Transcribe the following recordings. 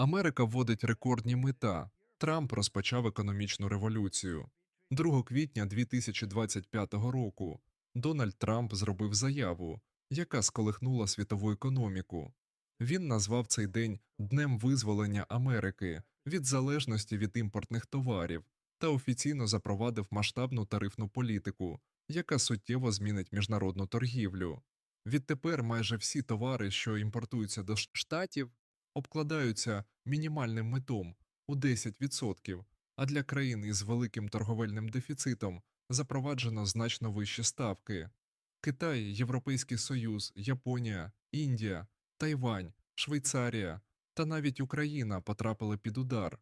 Америка вводить рекордні мита. Трамп розпочав економічну революцію. 2 квітня 2025 року Дональд Трамп зробив заяву, яка сколихнула світову економіку. Він назвав цей день Днем визволення Америки від залежності від імпортних товарів та офіційно запровадив масштабну тарифну політику, яка суттєво змінить міжнародну торгівлю. Відтепер майже всі товари, що імпортуються до штатів, обкладаються мінімальним митом у 10%, а для країн із великим торговельним дефіцитом запроваджено значно вищі ставки. Китай, Європейський Союз, Японія, Індія, Тайвань, Швейцарія та навіть Україна потрапили під удар.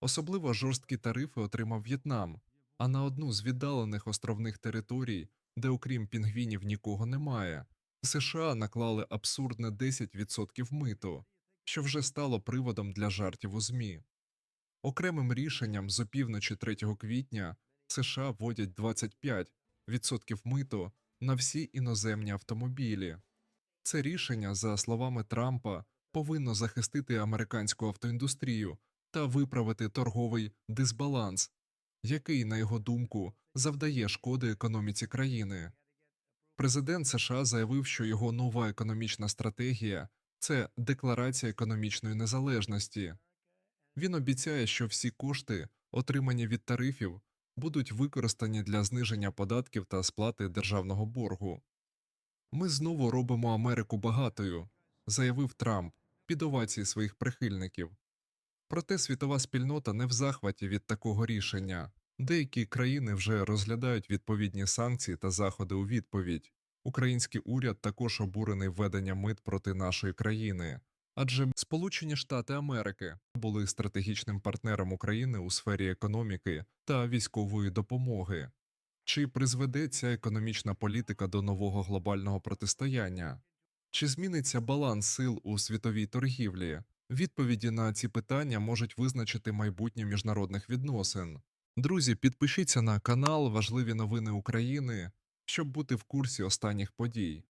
Особливо жорсткі тарифи отримав В'єтнам, а на одну з віддалених островних територій, де окрім пінгвінів нікого немає, США наклали абсурдне 10% миту, що вже стало приводом для жартів у ЗМІ. Окремим рішенням з опівночі 3 квітня США вводять 25% миту на всі іноземні автомобілі. Це рішення, за словами Трампа, повинно захистити американську автоіндустрію та виправити торговий дисбаланс, який, на його думку, завдає шкоди економіці країни. Президент США заявив, що його нова економічна стратегія це декларація економічної незалежності. Він обіцяє, що всі кошти, отримані від тарифів, будуть використані для зниження податків та сплати державного боргу. Ми знову робимо Америку багатою, заявив Трамп під овації своїх прихильників. Проте світова спільнота не в захваті від такого рішення. Деякі країни вже розглядають відповідні санкції та заходи у відповідь. Український уряд також обурений введенням мит проти нашої країни, адже Сполучені Штати Америки були стратегічним партнером України у сфері економіки та військової допомоги. Чи призведе ця економічна політика до нового глобального протистояння? Чи зміниться баланс сил у світовій торгівлі? Відповіді на ці питання можуть визначити майбутнє міжнародних відносин. Друзі, підпишіться на канал Важливі новини України, щоб бути в курсі останніх подій.